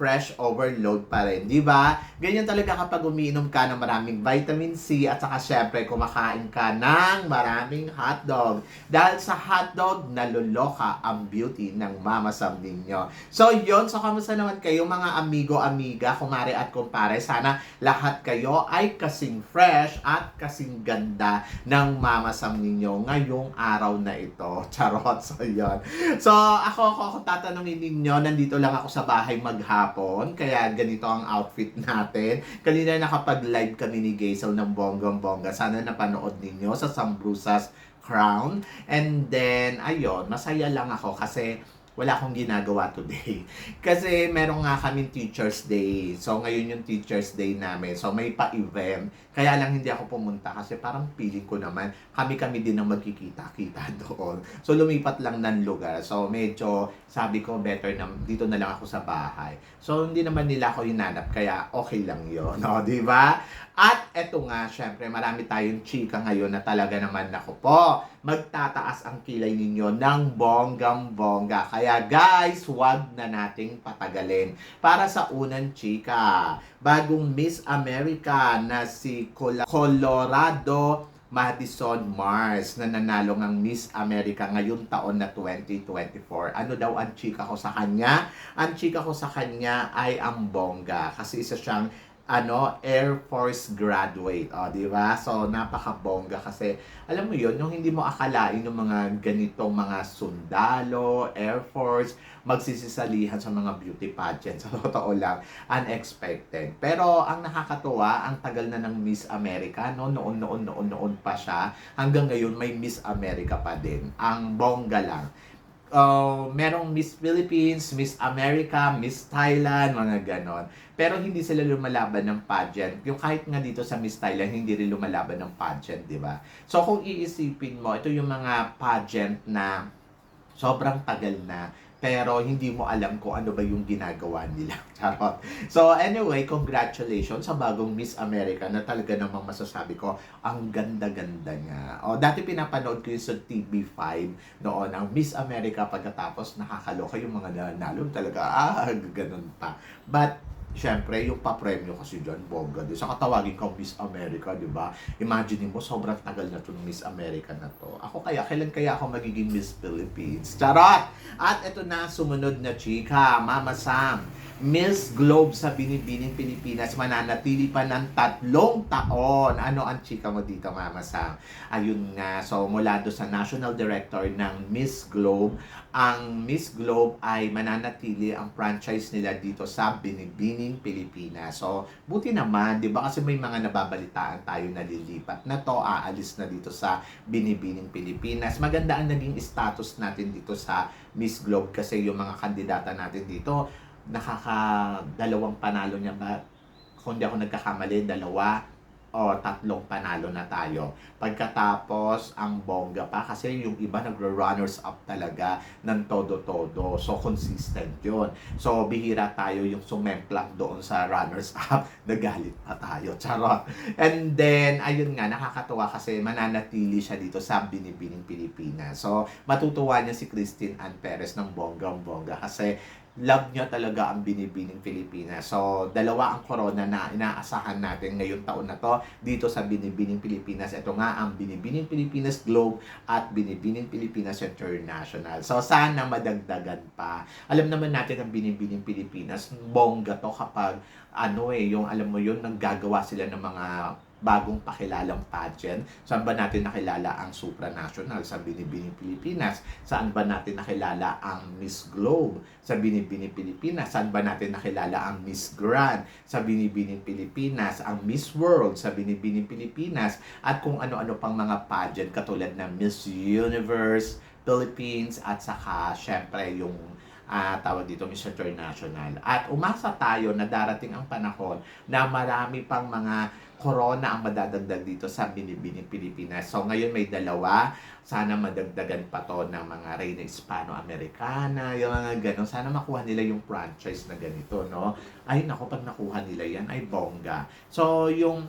fresh overload pa rin, di ba? Ganyan talaga kapag umiinom ka ng maraming vitamin C at saka syempre kumakain ka ng maraming hotdog. Dahil sa hotdog, naluloka ang beauty ng Mama Sam ninyo. So yon so kamusta naman kayo mga amigo, amiga, kumare at kumpare? Sana lahat kayo ay kasing fresh at kasing ganda ng Mama Sam ninyo ngayong araw na ito. Charot, so yon So ako, ako, ako tatanungin ninyo, nandito lang ako sa bahay maghapon, kaya ganito ang outfit natin. Kanina nakapag-live kami ni Gazel ng bonggang-bongga. Sana napanood ninyo sa Sambrusas Crown. And then, ayun, masaya lang ako kasi wala akong ginagawa today. Kasi meron nga kami Teacher's Day. So, ngayon yung Teacher's Day namin. So, may pa-event. Kaya lang hindi ako pumunta kasi parang feeling ko naman kami-kami din ang magkikita-kita doon. So, lumipat lang ng lugar. So, medyo sabi ko better na dito na lang ako sa bahay. So, hindi naman nila ako hinanap kaya okay lang yun. No? Di ba? At eto nga, syempre, marami tayong chika ngayon na talaga naman ako po. Magtataas ang kilay ninyo ng bonggang-bongga. Kaya guys, wag na nating patagalin. Para sa unang chika, bagong Miss America na si Col- Colorado Madison Mars na nanalo ng Miss America ngayong taon na 2024. Ano daw ang chika ko sa kanya? Ang chika ko sa kanya ay ang bongga kasi isa siyang ano, Air Force graduate. O, di ba? So, napaka-bongga kasi, alam mo yon yung hindi mo akalain ng mga ganitong mga sundalo, Air Force, magsisisalihan sa mga beauty pageant. Sa totoo lang, unexpected. Pero, ang nakakatuwa, ang tagal na ng Miss America, no? Noon, noon, noon, noon pa siya. Hanggang ngayon, may Miss America pa din. Ang bongga lang uh, merong Miss Philippines, Miss America, Miss Thailand, mga ganon. Pero hindi sila lumalaban ng pageant. Yung kahit nga dito sa Miss Thailand, hindi rin lumalaban ng pageant, di ba? So kung iisipin mo, ito yung mga pageant na sobrang tagal na pero hindi mo alam kung ano ba yung ginagawa nila. Charot. So anyway, congratulations sa bagong Miss America na talaga namang masasabi ko, ang ganda-ganda niya. O, dati pinapanood ko yung sa TV5 noon, ang Miss America pagkatapos nakakaloka yung mga nanalo talaga, ah, ganun pa. But Siyempre, yung pa-premyo kasi dyan, bongga. Di. Saka tawagin ka Miss America, di ba? Imagine mo, sobrang tagal na to Miss America na to. Ako kaya, kailan kaya ako magiging Miss Philippines? Charot! At ito na, sumunod na chika, Mama Sam. Miss Globe sa Binibining Pilipinas mananatili pa ng tatlong taon. Ano ang chika mo dito, Mama Sam? Ayun nga, so mula do sa National Director ng Miss Globe, ang Miss Globe ay mananatili ang franchise nila dito sa Binibining Pilipinas. So, buti naman, di ba? Kasi may mga nababalitaan tayo na lilipat na to, aalis na dito sa Binibining Pilipinas. Maganda ang naging status natin dito sa Miss Globe kasi yung mga kandidata natin dito, nakaka-dalawang panalo niya ba? Kung di ako nagkakamali, dalawa o tatlong panalo na tayo. Pagkatapos, ang bongga pa kasi yung iba nagro-runners up talaga ng todo-todo. So, consistent yun. So, bihira tayo yung sumemplang doon sa runners up. Nagalit pa tayo. Charot. And then, ayun nga, nakakatuwa kasi mananatili siya dito sa Binibining Pilipinas. So, matutuwa niya si Christine Ann Perez ng bonggang-bongga kasi love niya talaga ang binibining Pilipinas. So, dalawa ang corona na inaasahan natin ngayong taon na to dito sa Binibining Pilipinas. Ito nga ang Binibining Pilipinas Globe at Binibining Pilipinas International. So, sana madagdagan pa. Alam naman natin ang Binibining Pilipinas, bongga to kapag ano eh, yung alam mo yun, naggagawa sila ng mga bagong pakilalang pageant. Saan ba natin nakilala ang supranational sa Binibining Pilipinas? Saan ba natin nakilala ang Miss Globe sa Binibining Pilipinas? Saan ba natin nakilala ang Miss Grand sa Binibining Pilipinas? Ang Miss World sa Binibining Pilipinas? At kung ano-ano pang mga pageant katulad ng Miss Universe, Philippines at saka syempre yung ah, tawag dito Miss International. At umasa tayo na darating ang panahon na marami pang mga corona ang madadagdag dito sa Binibining Pilipinas. So ngayon may dalawa, sana madagdagan pa to ng mga Reyna Hispano-Americana, yung mga ganun. Sana makuha nila yung franchise na ganito, no? Ay, nako, pag nakuha nila yan, ay bongga. So, yung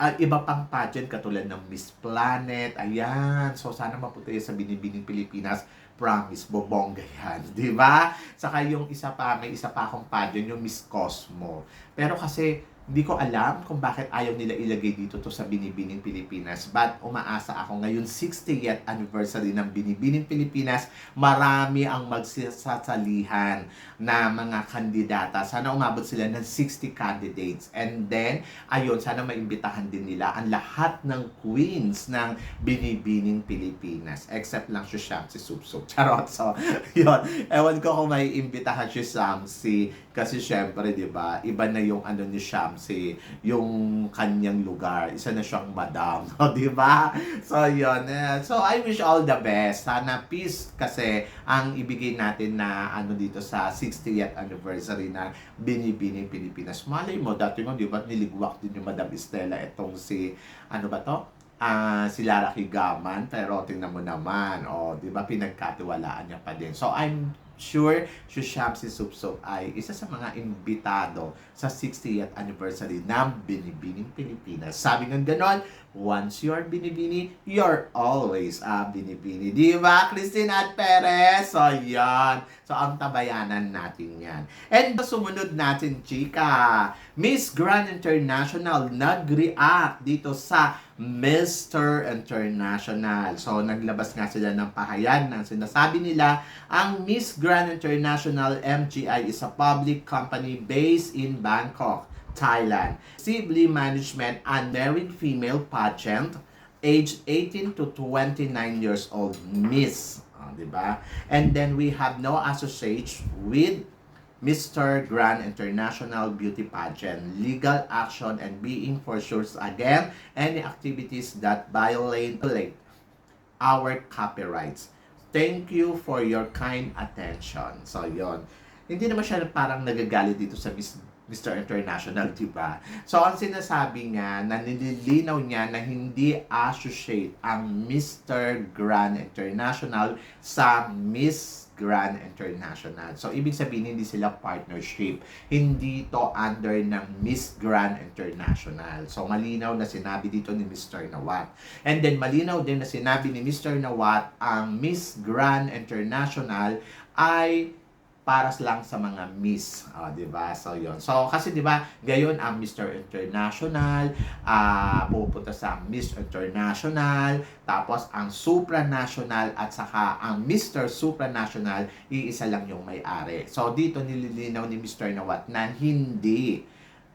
ah, iba pang pageant katulad ng Miss Planet, ayan. So, sana mapunta sa Binibining Pilipinas. Promise, bobongga yan. Di ba? Saka yung isa pa, may isa pa akong pageant, yung Miss Cosmo. Pero kasi, hindi ko alam kung bakit ayaw nila ilagay dito to sa Binibining Pilipinas. But umaasa ako ngayon 60th anniversary ng Binibining Pilipinas, marami ang magsasalihan na mga kandidata. Sana umabot sila ng 60 candidates. And then, ayun, sana maimbitahan din nila ang lahat ng queens ng Binibining Pilipinas. Except lang si Shamsi Subsub. Charot. So, yun. Ewan ko kung may imbitahan si Shamsi. Kasi syempre, di ba, iba na yung ano ni Shamsi, yung kanyang lugar. Isa na siyang madam. O, di ba? So, yun. Eh, So, I wish all the best. Sana peace kasi ang ibigay natin na ano dito sa 60th anniversary na Binibining Pilipinas. Malay mo, dati mo, di ba, niligwak din yung Madam Estela itong si, ano ba to? Ah, si Lara Higaman, pero tingnan mo naman, o, di ba, pinagkatiwalaan niya pa din. So, I'm sure si Shamsi Supsop ay isa sa mga imbitado sa 60th anniversary ng Binibining Pilipinas. Sabi ng ganon, once you're Binibini, you're always a Binibini. Di ba, Christine at Perez? So, yan. So, ang tabayanan natin yan. And sumunod natin, chika. Miss Grand International nag-react dito sa Mr. International. So, naglabas nga sila ng pahayan na sinasabi nila, ang Miss Grand International MGI is a public company based in Bangkok, Thailand. Sibley Management, unmarried female pageant, age 18 to 29 years old, Miss. Ah, di ba? And then we have no association with Mr. Grand International Beauty Pageant, legal action and being for sure again any activities that violate our copyrights. Thank you for your kind attention. So, yon. Hindi naman siya parang nagagalit dito sa Mr. International, di ba? So, ang sinasabi nga, na nililinaw niya na hindi associate ang Mr. Grand International sa Miss Grand International. So, ibig sabihin, hindi sila partnership. Hindi to under ng Miss Grand International. So, malinaw na sinabi dito ni Mr. Nawat. And then, malinaw din na sinabi ni Mr. Nawat, ang Miss Grand International ay para lang sa mga miss, oh, 'di ba? So 'yon. So kasi 'di ba, gayon ang Mr. International, ah pupunta sa Miss International, tapos ang supranational at saka ang Mr. Supranational, iisa lang yung may-ari. So dito nililinaw ni Mr. Nawat na hindi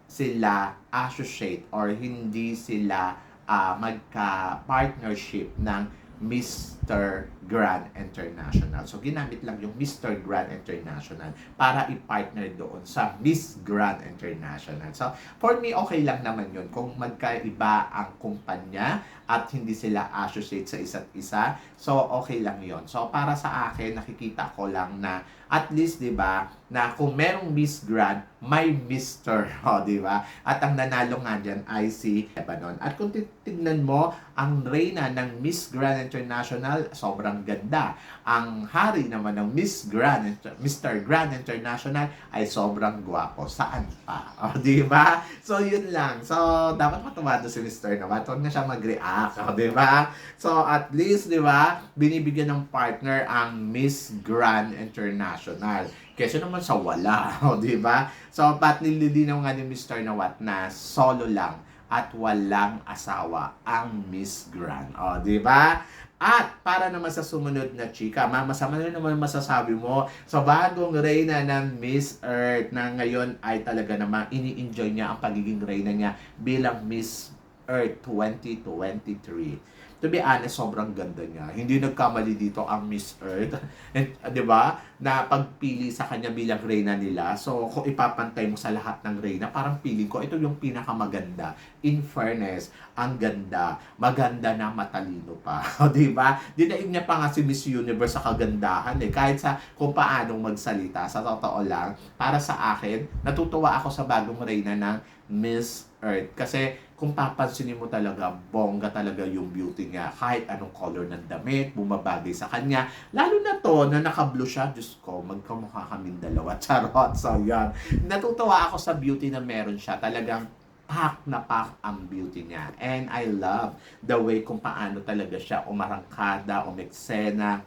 sila associate or hindi sila ah, magka-partnership ng Mr. Grand International. So, ginamit lang yung Mr. Grand International para i-partner doon sa Miss Grand International. So, for me, okay lang naman yun. Kung magkaiba ang kumpanya at hindi sila associate sa isa't isa, so okay lang yon So, para sa akin, nakikita ko lang na at least, di ba, na kung merong Miss Grand, may Mr. O, di ba? At ang nanalo nga dyan ay si Lebanon. At kung titignan mo, ang reyna ng Miss Grand International, sobrang ganda. Ang hari naman ng Miss Grand, Mr. Grand International ay sobrang gwapo. Saan pa? O, di ba? So, yun lang. So, dapat matuwa doon si Mr. naman. Huwag na siya mag-react. O, di ba? So, at least, di ba, binibigyan ng partner ang Miss Grand International. Kesa naman sa wala, o di ba? So, pat nililinaw nga ni Mr. Nawat na solo lang at walang asawa ang Miss Grand. O, di ba? At para naman sa sumunod na chika, mama, sa ano naman masasabi mo sa bagong reyna ng Miss Earth na ngayon ay talaga namang ini-enjoy niya ang pagiging reyna niya bilang Miss Earth 2023. To be honest, sobrang ganda niya. Hindi nagkamali dito ang Miss Earth. Uh, di ba? Na pagpili sa kanya bilang reyna nila. So, kung ipapantay mo sa lahat ng reyna, parang feeling ko, ito yung pinakamaganda. In fairness, ang ganda. Maganda na matalino pa. Di ba? Dinaig niya pa nga si Miss Universe sa kagandahan eh. Kahit sa kung paanong magsalita. Sa totoo lang, para sa akin, natutuwa ako sa bagong reyna ng Miss Earth. Kasi kung papansinin mo talaga, bongga talaga yung beauty niya. Kahit anong color ng damit, bumabagay sa kanya. Lalo na to, na naka-blue siya, Diyos ko, magkamukha kaming dalawa. Charot. So, yan. Natutuwa ako sa beauty na meron siya. Talagang pack na pack ang beauty niya. And I love the way kung paano talaga siya umarangkada, umeksena.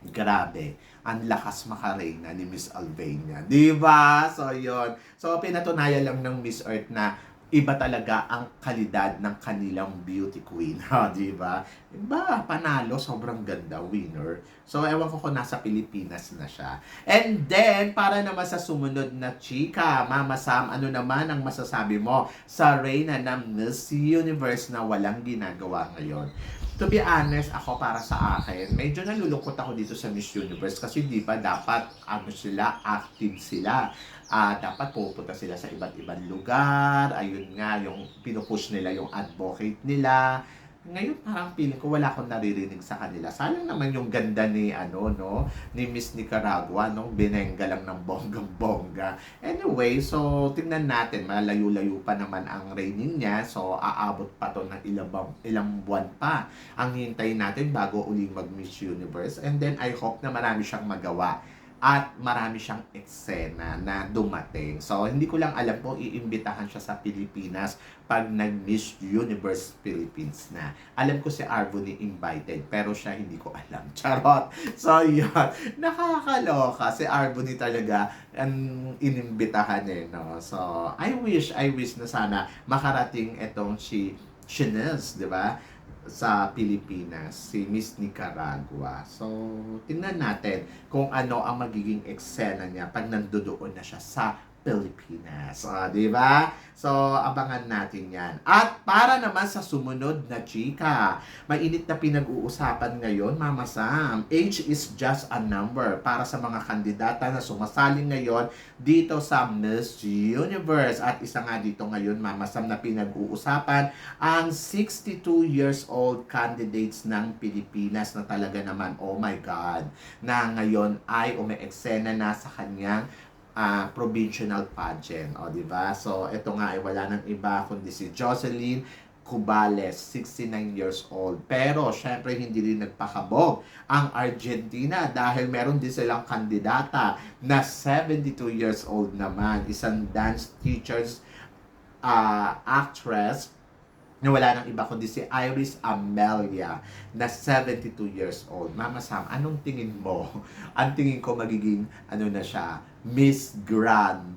Grabe. Ang lakas makarena ni Miss Albania. Di ba? So, yon So, pinatunayan lang ng Miss Earth na iba talaga ang kalidad ng kanilang beauty queen. Ha, di ba? Iba, panalo, sobrang ganda, winner. So, ewan ko kung nasa Pilipinas na siya. And then, para naman sa sumunod na chika, Mama Sam, ano naman ang masasabi mo sa reyna ng Miss Universe na walang ginagawa ngayon? To be honest, ako para sa akin, medyo nalulungkot ako dito sa Miss Universe kasi di ba dapat ano sila, active sila. Ah, dapat pupunta sila sa iba't ibang lugar. Ayun nga, yung pinupush nila yung advocate nila. Ngayon parang feeling ko wala akong naririnig sa kanila. Sayang naman yung ganda ni ano no, ni Miss Nicaragua no, binengga lang ng bonggang-bongga. Anyway, so tingnan natin, malayo-layo pa naman ang reigning niya. So aabot pa to ng ilang ilang buwan pa ang hintayin natin bago uling mag Miss Universe. And then I hope na marami siyang magawa at marami siyang eksena na dumating. So, hindi ko lang alam kung iimbitahan siya sa Pilipinas pag nag-Miss Universe Philippines na. Alam ko si Arvony invited, pero siya hindi ko alam. Charot! So, yun. Nakakaloka. Si Arvony talaga ang inimbitahan eh, no? So, I wish, I wish na sana makarating itong si Chinese, di ba? Sa Pilipinas, si Miss Nicaragua. So, tingnan natin kung ano ang magiging eksena niya pag nandoon na siya sa Pilipinas. O, di ba? So, abangan natin yan. At para naman sa sumunod na chika, mainit na pinag-uusapan ngayon, Mama Sam. Age is just a number para sa mga kandidata na sumasali ngayon dito sa Miss Universe. At isa nga dito ngayon, Mama Sam, na pinag-uusapan ang 62 years old candidates ng Pilipinas na talaga naman, oh my God, na ngayon ay ume-eksena na sa kanyang ah, provincial pageant. O, di ba? So, ito nga ay wala nang iba kundi si Jocelyn Cubales, 69 years old. Pero, syempre, hindi rin nagpakabog ang Argentina dahil meron din silang kandidata na 72 years old naman. Isang dance teachers ah, actress na wala nang iba kundi si Iris Amelia na 72 years old. Mama Sam, anong tingin mo? Ang tingin ko magiging ano na siya, Miss Grand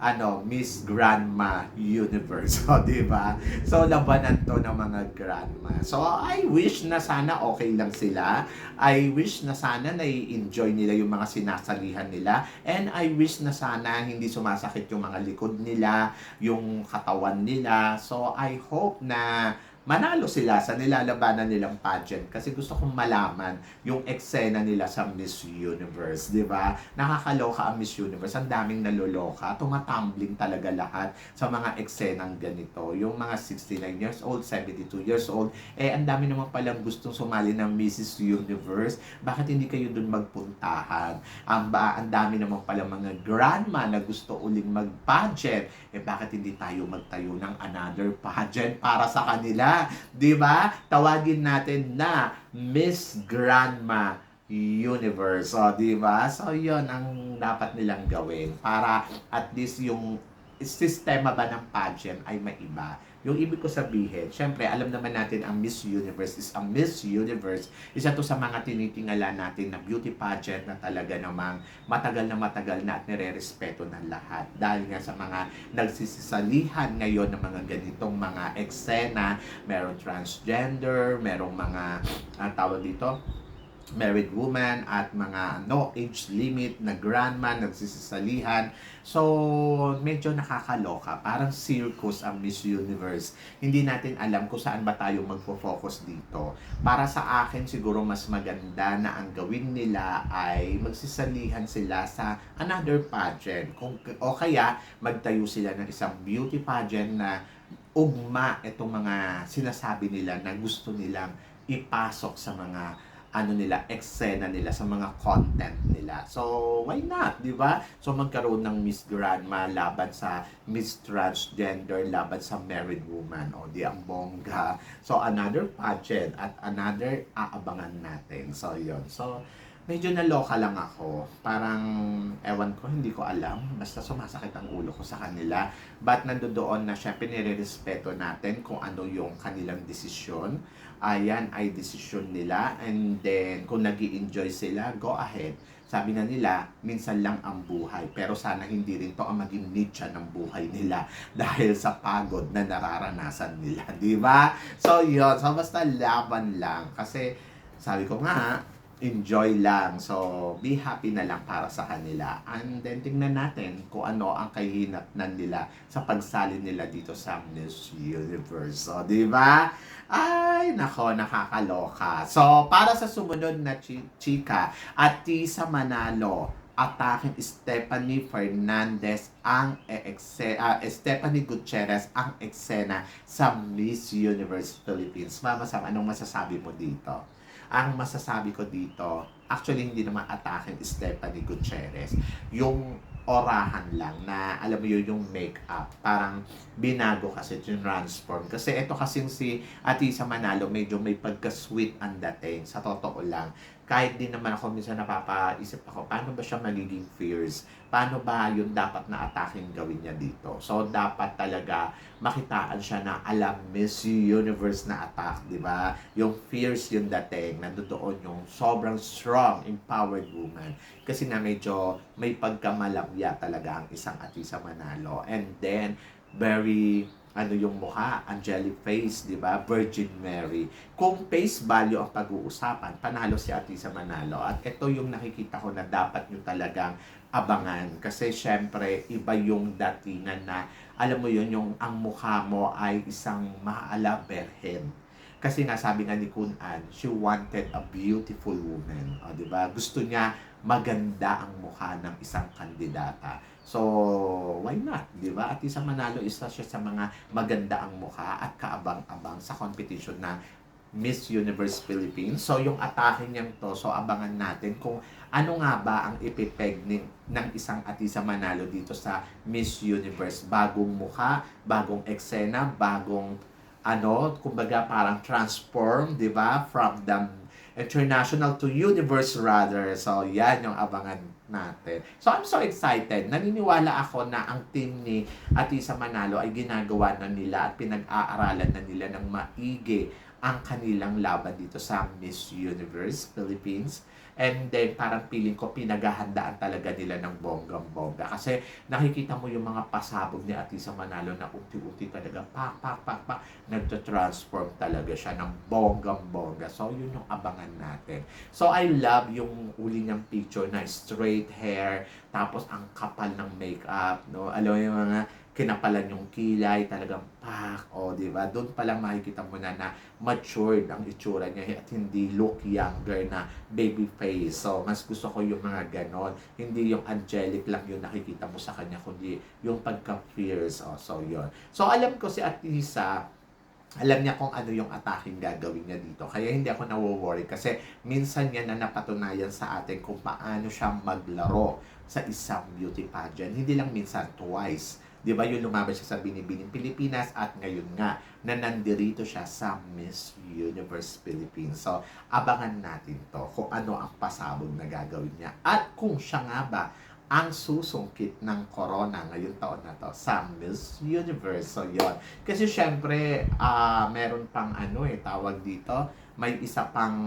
ano, Miss Grandma Universe. O, di ba? So, labanan to ng mga grandma. So, I wish na sana okay lang sila. I wish na sana nai-enjoy nila yung mga sinasalihan nila. And I wish na sana hindi sumasakit yung mga likod nila, yung katawan nila. So, I hope na manalo sila sa nilalabanan nilang pageant kasi gusto kong malaman yung eksena nila sa Miss Universe, di ba? Nakakaloka ang Miss Universe, ang daming naloloka, tumatumbling talaga lahat sa mga eksenang ganito. Yung mga 69 years old, 72 years old, eh ang dami naman palang gustong sumali ng Mrs. Universe. Bakit hindi kayo dun magpuntahan? Ang ba, ang dami naman pala mga grandma na gusto uling mag-pageant. Eh bakit hindi tayo magtayo ng another pageant para sa kanila? 'Di ba? Tawagin natin na Miss Grandma Universe. O, di ba? So, yon ang dapat nilang gawin para at least yung sistema ba ng pageant ay maiba. Yung ibig ko sabihin, syempre, alam naman natin ang Miss Universe is a Miss Universe. Isa to sa mga tinitingala natin na beauty pageant na talaga namang matagal na matagal na at nire-respeto ng lahat. Dahil nga sa mga nagsisisalihan ngayon ng mga ganitong mga eksena, meron transgender, merong mga, uh, tawag dito, married woman at mga no age limit na grandma nagsisisalihan. So, medyo nakakaloka. Parang circus ang Miss Universe. Hindi natin alam kung saan ba tayo magfo-focus dito. Para sa akin, siguro mas maganda na ang gawin nila ay magsisalihan sila sa another pageant. Kung, o kaya, magtayo sila ng isang beauty pageant na ugma itong mga sinasabi nila na gusto nilang ipasok sa mga ano nila, eksena nila sa mga content nila. So, why not, di ba? So, magkaroon ng Miss Grandma laban sa Miss Transgender, laban sa married woman. O, di ang bongga. So, another pageant at another aabangan natin. So, yon So, medyo naloka lang ako. Parang, ewan ko, hindi ko alam. Basta sumasakit ang ulo ko sa kanila. But nandoon na syempre nire-respeto natin kung ano yung kanilang desisyon. Ayan ay desisyon nila. And then, kung nag enjoy sila, go ahead. Sabi na nila, minsan lang ang buhay. Pero sana hindi rin to ang maging niche ng buhay nila dahil sa pagod na nararanasan nila. Di ba? So, yun. So, basta laban lang. Kasi, sabi ko nga, enjoy lang. So, be happy na lang para sa kanila. And then, tingnan natin kung ano ang kahinatnan nila sa pagsali nila dito sa Miss Universe. So, di ba? Ay, nako, nakakaloka. So, para sa sumunod na chi- chika, at sa Manalo, ataking Stephanie Fernandez ang ekse ah, Stephanie Gutierrez ang eksena sa Miss Universe Philippines. Mama Sam, anong masasabi mo dito? Ang masasabi ko dito, actually hindi naman ataking Stephanie Gutierrez. Yung orahan lang na alam mo yun yung makeup parang binago kasi transform kasi ito kasing si Atisa Manalo medyo may pagka-sweet ang dating sa totoo lang kahit din naman ako minsan napapaisip ako, paano ba siya magiging fierce? Paano ba yung dapat na ataking gawin niya dito? So, dapat talaga makitaan siya na alam Miss Universe na attack, di ba? Yung fierce yung dating, nandoon yung sobrang strong, empowered woman. Kasi na medyo may pagkamalabya talaga ang isang Atisa Manalo. And then, very ano yung mukha, angelic face, di ba? Virgin Mary. Kung face value ang pag-uusapan, panalo si Atisa Manalo. At ito yung nakikita ko na dapat nyo talagang abangan. Kasi syempre, iba yung datingan na, alam mo yun, yung ang mukha mo ay isang maala berhen. Kasi nga sabi nga ni Kun An, she wanted a beautiful woman. O, di ba? Gusto niya maganda ang mukha ng isang kandidata. So, why not? Di ba? At isang manalo, isa siya sa mga maganda ang mukha at kaabang-abang sa competition ng Miss Universe Philippines. So, yung atake niyang to, so abangan natin kung ano nga ba ang ipipeg ng, ng isang Atisa Manalo dito sa Miss Universe. Bagong mukha, bagong eksena, bagong ano, kumbaga parang transform, di ba? From the international to universe rather. So, yan yung abangan natin. So, I'm so excited. Naniniwala ako na ang team ni Atisa Manalo ay ginagawa na nila at pinag-aaralan na nila ng maigi ang kanilang laban dito sa Miss Universe Philippines. And then, parang feeling ko, pinaghahandaan talaga nila ng bonggang-bongga. Kasi nakikita mo yung mga pasabog ni Atisa Manalo na unti-unti talaga, pak, pak, pak, pak, nagto-transform talaga siya ng bonggang-bongga. So, yun yung abangan natin. So, I love yung uli niyang picture na straight hair, tapos ang kapal ng makeup, no? Alam mo yung mga kinapalan yung kilay, talagang pak, o, di ba? Doon pa lang makikita mo na na matured ang itsura niya at hindi look younger na baby face. So, mas gusto ko yung mga ganon. Hindi yung angelic lang yung nakikita mo sa kanya, kundi yung pagka-fierce. Oh, so, yun. So, alam ko si Atisa, alam niya kung ano yung ataking gagawin niya dito. Kaya hindi ako nawo-worry kasi minsan niya na napatunayan sa atin kung paano siya maglaro sa isang beauty pageant. Hindi lang minsan, twice. Di ba yung lumabas siya sa Binibining Pilipinas at ngayon nga na nandirito siya sa Miss Universe Philippines. So, abangan natin to kung ano ang pasabog na gagawin niya at kung siya nga ba ang susungkit ng corona ngayong taon na to sa Miss Universe. So, yon Kasi syempre, ah meron pang ano eh, tawag dito, may isa pang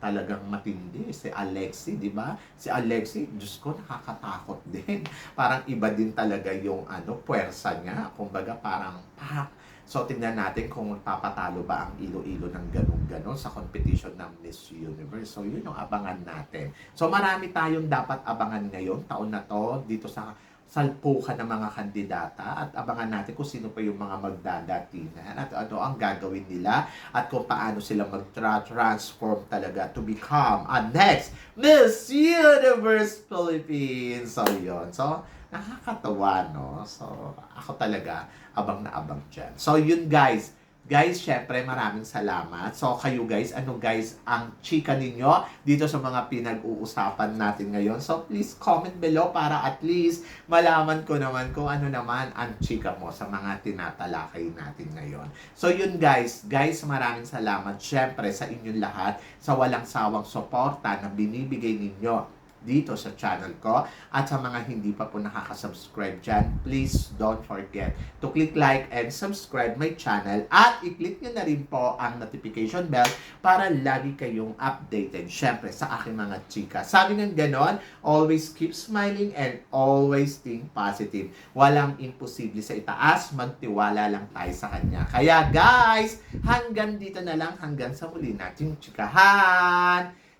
talagang matindi, si Alexi, di ba? Si Alexi, Diyos ko, nakakatakot din. Parang iba din talaga yung ano, puwersa niya. Kumbaga parang, pak, So, tingnan natin kung papatalo ba ang Iloilo ng ganun-ganon sa competition ng Miss Universe. So, yun yung abangan natin. So, marami tayong dapat abangan ngayon, taon na to, dito sa salpukan ng mga kandidata at abangan natin kung sino pa yung mga magdadatingan at ano ang gagawin nila at kung paano sila mag-transform talaga to become a next Miss Universe Philippines. So, yun. So, nakakatawa, no? So, ako talaga, abang na abang dyan. So, yun guys. Guys, syempre, maraming salamat. So, kayo guys, ano guys ang chika ninyo dito sa mga pinag-uusapan natin ngayon? So, please comment below para at least malaman ko naman kung ano naman ang chika mo sa mga tinatalakay natin ngayon. So, yun guys. Guys, maraming salamat syempre sa inyong lahat sa walang sawang suporta na binibigay ninyo dito sa channel ko at sa mga hindi pa po nakaka-subscribe dyan, please don't forget to click like and subscribe my channel at i-click nyo na rin po ang notification bell para lagi kayong updated syempre sa aking mga chika. Sabi ng ganon, always keep smiling and always think positive. Walang imposible sa itaas, magtiwala lang tayo sa kanya. Kaya guys, hanggang dito na lang, hanggang sa muli nating chikahan.